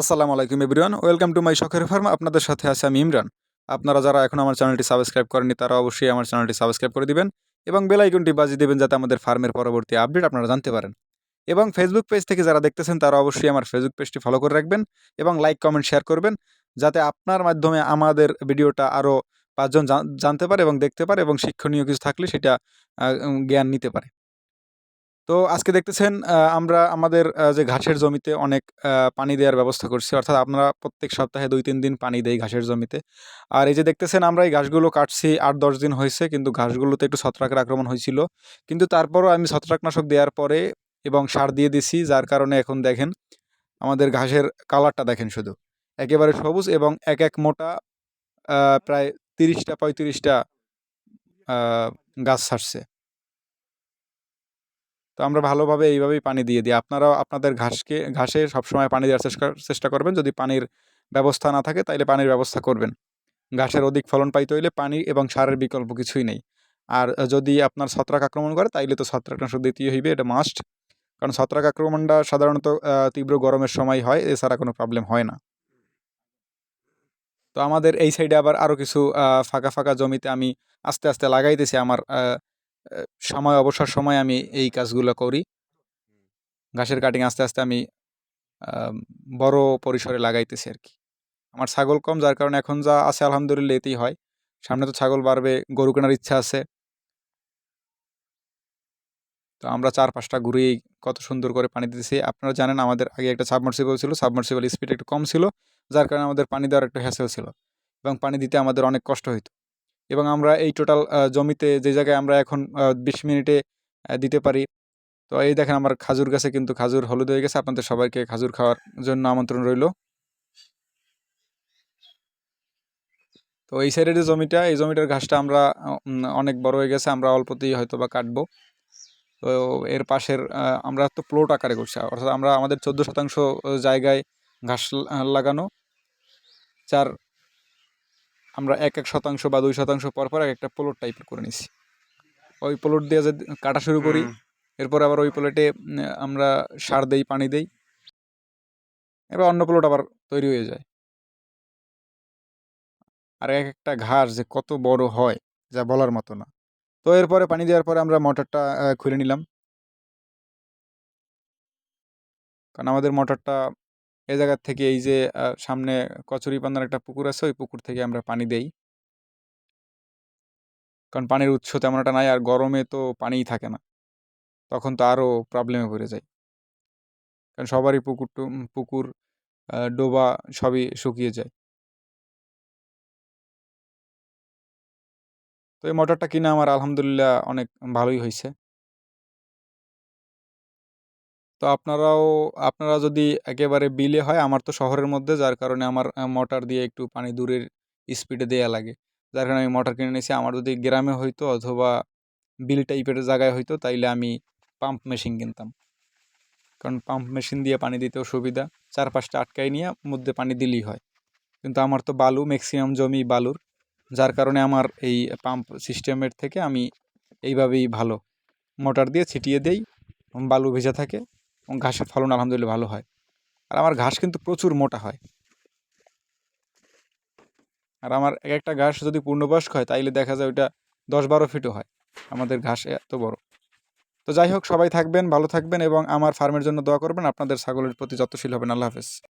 আসসালামু আলাইকুম everyone, welcome to my শখের ফার্ম, আপনাদের সাথে আছে আমি ইমরান। আপনারা যারা এখন আমার চ্যানেলটি সাবস্ক্রাইব করেননি, তারা অবশ্যই আমার চ্যানেলটি সাবস্ক্রাইব করে দিবেন এবং বেল আইকনটি বাজিয়ে দেবেন যাতে আমাদের ফার্মের পরবর্তী আপডেট আপনারা জানতে পারেন। এবং ফেসবুক পেজ থেকে যারা দেখতেছেন, তারা অবশ্যই আমার ফেসবুক পেজটি ফলো করে রাখবেন এবং লাইক কমেন্ট শেয়ার করবেন, যাতে আপনার মাধ্যমে আমাদের ভিডিওটা আরও পাঁচজন জানতে পারে এবং দেখতে পারে এবং শিক্ষণীয় কিছু থাকলে সেটা জ্ঞান নিতে পারে। তো আজকে দেখতেছেন আমরা আমাদের যে ঘাসের জমিতে অনেক পানি দেওয়ার ব্যবস্থা করছি। অর্থাৎ আমরা প্রত্যেক সপ্তাহে দুই তিন দিন পানি দেই ঘাসের জমিতে। আর এই যে দেখতেছেন, আমরা এই ঘাসগুলো কাটছি আট দশ দিন হয়েছে, কিন্তু ঘাসগুলোতে একটু ছত্রাকের আক্রমণ হয়েছিল। কিন্তু তারপরও আমি ছত্রাকনাশক দেওয়ার পরে এবং সার দিয়ে দিছি, যার কারণে এখন দেখেন, আমাদের ঘাসের কালারটা দেখেন শুধু। একেবারে সবুজ এবং এক এক মোটা প্রায় তিরিশটা পঁয়ত্রিশটা গাছ ছাড়ছে। তো আমরা ভালোভাবে এইভাবেই পানি দিয়ে দিই। আপনারাও আপনাদের ঘাসকে ঘাসে সবসময় পানি দেওয়ার চেষ্টা চেষ্টা করবেন। যদি পানির ব্যবস্থা না থাকে তাইলে পানির ব্যবস্থা করবেন। ঘাসের অধিক ফলন পাইতে হইলে পানি এবং সারের বিকল্প কিছুই নেই। আর যদি আপনার ছত্রাক আক্রমণ করে তাইলে তো ছত্রাকনাশক দিতেই হইবে এটা মাস্ট কারণ ছত্রাক আক্রমণটা সাধারণত তীব্র গরমের সময় হয় এছাড়া কোনো প্রবলেম হয় না। তো আমাদের এই সাইডে আবার আরও কিছু ফাঁকা ফাঁকা জমিতে আমি আস্তে আস্তে লাগাইতেছি আমার সময় অবসর সময় আমি এই কাজগুলো করি। ঘাসের কাটিং আস্তে আস্তে আমি বড় পরিসরে লাগাইতেছি আর কি আমার ছাগল কম, যার কারণে এখন যা আছে আলহামদুলিল্লাহ এতেই হয়। সামনে তো ছাগল বাড়বে, গরু কেনার ইচ্ছা আছে। তো আমরা চার পাঁচটা ঘুরেই কত সুন্দর করে পানি দিতেছি। আপনারা জানেন আমাদের আগে একটা সাবমার্সিবল ছিল সাবমার্সিবল স্পিড একটু কম ছিল, যার কারণে আমাদের পানি দেওয়ার একটু হ্যাসেল ছিল। এবং পানি দিতে আমাদের অনেক কষ্ট হইতো। এবং আমরা এই টোটাল জমিতে যে জায়গায় আমরা এখন বিশ মিনিটে দিতে পারি। তো এই দেখেন আমার খাজুর গাছে কিন্তু খাজুর হলুদ হয়ে গেছে। আপনাদের সবাইকে খাজুর খাওয়ার জন্য আমন্ত্রণ রইল। তো এই সাইডের যে জমিটা, এই জমিটার ঘাসটা আমরা অনেক বড় হয়ে গেছে। আমরা অল্পতেই হয়তো বা কাটবো। তো এর পাশের আমরা তো প্লট আকারে করছি। অর্থাৎ আমরা আমাদের চোদ্দ শতাংশ জায়গায় ঘাস লাগানো। যার আমরা এক এক শতাংশ বা দুই শতাংশ পর পর এক একটা প্লট টাইপের করে নিছি। ওই প্লট দিয়ে যে কাটা শুরু করি এরপর আবার ওই প্লেটে আমরা সার দেই পানি দেই এবার অন্য প্লট আবার তৈরি হয়ে যায়। আর এক একটা ঘাস যে কত বড় হয় যা বলার মতো না। তো এরপরে পানি দেওয়ার পরে আমরা মোটরটা খুলে নিলাম। কারণ আমাদের মোটরটা এই জায়গার থেকে এই যে সামনে কচুরি পান্নার একটা পুকুর আছে, ওই পুকুর থেকে আমরা পানি দেই। কারণ পানির উৎস তেমন একটা নাই, আর গরমে তো পানিই থাকে না। তখন তো আরও প্রবলেমে পড়ে যায় কারণ সবারই পুকুর পুকুর ডোবা সবই শুকিয়ে যায়। তো এই মোটরটা কিনে আমার আলহামদুলিল্লাহ অনেক ভালোই হয়েছে তো আপনারাও, আপনারা যদি একেবারে বিলে হয়, আমার তো শহরের মধ্যে, যার কারণে আমার মোটর দিয়ে একটু পানি দূরের স্পিডে দেয়া লাগে। যার কারণে আমি মোটর কিনে নিয়েছি আমার যদি গ্রামে হইতো অথবা বিল টাইপের জায়গায় হইতো, তাইলে আমি পাম্প মেশিন কিনতাম। কারণ পাম্প মেশিন দিয়ে পানি দিতেও সুবিধা চার পাঁচটা আটকাই নিয়ে মধ্যে পানি দিলেই হয়। কিন্তু আমার তো বালু ম্যাক্সিমাম জমি বালুর, যার কারণে আমার এই পাম্প সিস্টেমের থেকে আমি এইভাবেই ভালো। মোটর দিয়ে ছিটিয়ে দেই, বালু ভেজা থাকে এবং ঘাসের ফলন আলহামদুলিল্লাহ ভালো হয়। আর আমার ঘাস কিন্তু প্রচুর মোটা হয়। আর আমার এক একটা ঘাস যদি পূর্ণবয়স্ক হয়, তাইলে দেখা যায় ওইটা দশ বারো ফিটও হয়। আমাদের ঘাস এত বড়। তো যাই হোক, সবাই থাকবেন, ভালো থাকবেন এবং আমার ফার্মের জন্য দোয়া করবেন। আপনাদের ছাগলের প্রতি যত্নশীল হবেন। আল্লাহ হাফেজ।